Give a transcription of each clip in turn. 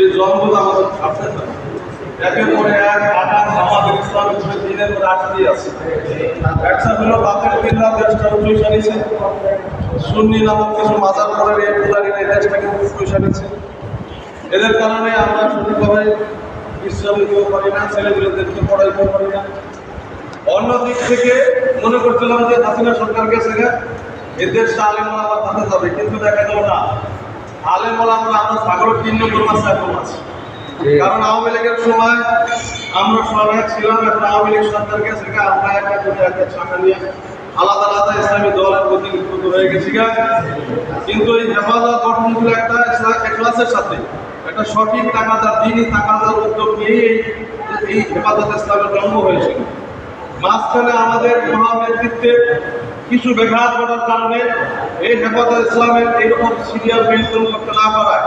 সেই একের পরে এক আঘাত আমাদের ইসলামের সুন্নি নামক মাজার পরের এই পূজারীরা এদের কারণে আমরা সঠিকভাবে ইসলাম নিতেও পারি না, ছেলেমেয়েদেরকে পড়াইতেও পারি না। অন্য দিক থেকে মনে করছিলাম যে হাসিনা সরকার গেছে এদের আলেমরা আবার তাতে যাবে, কিন্তু দেখা গেল না। আলেমরা আমরা আমরা তিন নম্বর মাসে এখন কারণ আওয়ামী লীগের সময় আমরা সবাই ছিলাম এখন আওয়ামী লীগ সরকার গেছে আমরা একটা দুটো একটা শাখা নিয়ে আলাদা আলাদা ইসলামী দলের প্রতিনিধিত্ব হয়ে গেছি কিন্তু এই হেফাজত গঠনগুলো একটা ক্লাসের সাথে একটা সঠিক টাকাদার দিনই টাকাদার উদ্যোগ নিয়ে এই হেফাজত ইসলামের জন্ম হয়েছিল মাঝখানে আমাদের মহা নেতৃত্বে কিছু ব্যাঘাত ঘটার কারণে এই হেফাজত ইসলামের এইরকম সিরিয়াল মেনটেন করতে না পারায়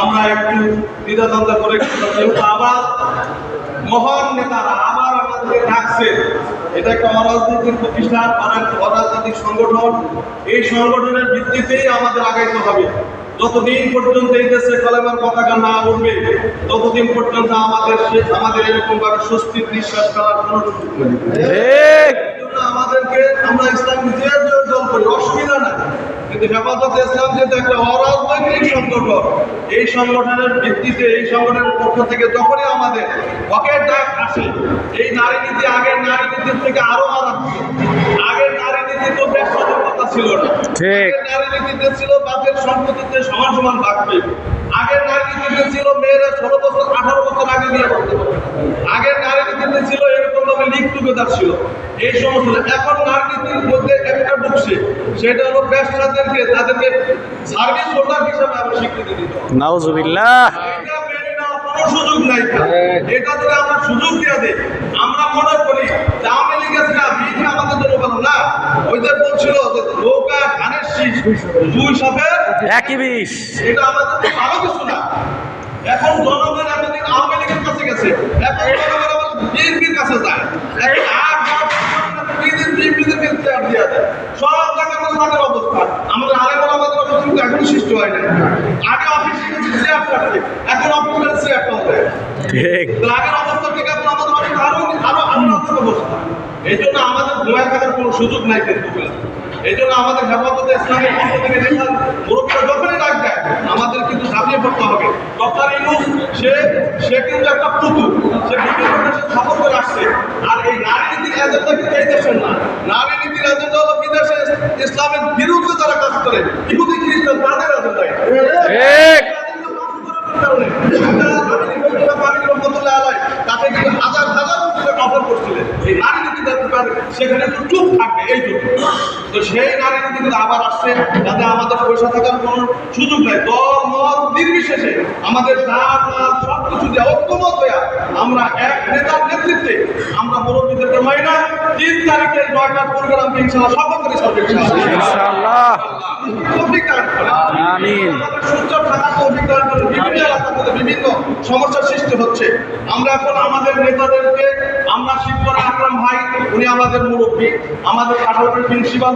আমরা একটু দ্বিধাদ্বন্দ্ব করে আবার মহান নেতারা আবার আমাদেরকে ডাকছে। এটা একটা অরাজনৈতিক প্রতিষ্ঠান, আর একটা অরাজনৈতিক সংগঠন। এই সংগঠনের ভিত্তিতেই আমাদের আগাইতে হবে। যতদিন পর্যন্ত এই দেশে কলেমার পতাকা না উঠবে, ততদিন পর্যন্ত আমাদের আমাদের এরকম ভাবে স্বস্তির নিঃশ্বাস ফেলার কোনো সুযোগ নেই। আমরা ইসলাম যে দল করি অসুবিধা নাই। কিন্তু হেফাজত ইসলাম যেহেতু একটা অরাজনৈতিক সংগঠন এই সংগঠনের ভিত্তিতে এই সংগঠনের পক্ষ থেকে যখনই আমাদের হকের ডাক আসে এই নারী নীতি আগের নারী নীতির থেকে আরও মারাত্মক আগের নারী নীতি তো কথা ছিল না। ঠিক। নারী নীতিতে ছিল বাপের সম্পত্তিতে সমান সমান থাকবে। আগের নারী নীতিতে ছিল মেয়েরা ষোলো বছর আঠারো বছর আগে বিয়ে করতে পারবে। আগের নারী নীতিতে ছিল এরকম ভাবে লিগ টুগেদার ছিল। এই সমস্ত এখন নারী নীতির মধ্যে একটা ঢুকছে সেটা হলো ব্যবসাদেরকে তাদেরকে সার্ভিস হোল্ডার হিসাবে আমরা স্বীকৃতি দিতে। নাউজুবিল্লাহ। এটা মেনে নেওয়ার কোনো সুযোগ নাই এটা যদি আমরা সুযোগ দিয়ে দেই আমরা মনে করি যে আওয়ামী লীগের না বিএনপি আমাদের জন্য ভালো না। ওই বলছিল যে নৌকা ধানের শীষ দুই সাথে একই বিষ। এটা আমাদের ভালো কিছু না। এখন জনগণ এতদিন আওয়ামী লীগের কাছে গেছে। এখন বিএনপির কাছে যায়। আর সব জায়গায় অবস্থা। আমাদের আরেকবার আমাদের অবস্থা কিন্তু এখনও সৃষ্টি হয় না আগে অফিসে চেয়ার থাকছে এখন অফিসের ঠিক। আগের অবস্থা থেকে এখন আমাদের অবস্থা আরও আরও আরও অবস্থা। এই জন্য আমাদের ঘুমায় থাকার কোনো সুযোগ নাই কিন্তু এই জন্য আমাদের হেফাজতে ইসলামের পক্ষ থেকে মুরব্বীরা যখনই ডাক দেয় আমাদের পড়তে হবে। ডক্টর ইনুস সে সে কিন্তু একটা পুতুল। সে বিভিন্ন দেশে সফর করে আসছে। আর এই নারী নীতির এজেন্ডা কিন্তু এই দেশের না। নারী নীতির এজেন্ডা হলো বিদেশে ইসলামের বিরুদ্ধে যারা কাজ করে ইহুদি খ্রিস্টান তাদের এজেন্ডা তাকে কিন্তু হাজার হাজার অফার করছিলেন এই নারী নীতি সেখানে একটু চুপ থাকবে এই জন্য। তো সেই নারী নীতি কিন্তু আবার আসছে যাতে আমাদের পয়সা থাকার কোনো সুযোগ নাই দল মত নির্বিশেষে আমাদের মাত সব কিছু দিয়ে ঐক্যমত হয়ে আমরা এক নেতার নেতৃত্বে আমরা মুরব্বীদেরকে মাইনা তিন তারিখে নয়টার প্রোগ্রামকে ইনশাল্লাহ সফল করে দান করেন। আমিন। সূর্য থাকার করেন। বিভিন্ন সমস্যার সৃষ্টি হচ্ছে। আমরা এখন আমাদের নেতাদেরকে আমরা শিবপুর আকরাম ভাই উনি আমাদের মুরব্বী আমাদের কাঠালের প্রিন্সিপাল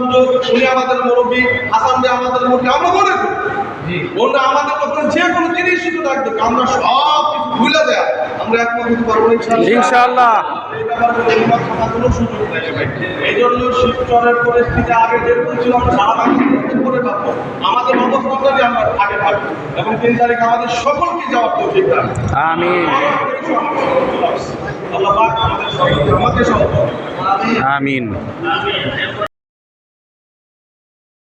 উনি আমাদের মুরব্বী হাসান ভাই আমাদের মুরব্বী আমরা মনে করি। ওরা আমাদের মধ্যে যে কোনো জিনিস শুধু থাকবে। আমরা সব কিছু ভুলে দেয় ইনশাআল্লাহ। ইনশাআল্লাহ। এই। জন্য শিবচরের পরিস্থিতি আগে যেরকম ছিল আমরা সারা বাংলাদেশ করে আমাদের অবস্থানটাই আমরা আগে এবং তিন তারিখ আমাদের সকলকে যাওয়ার তো ঠিক আমিন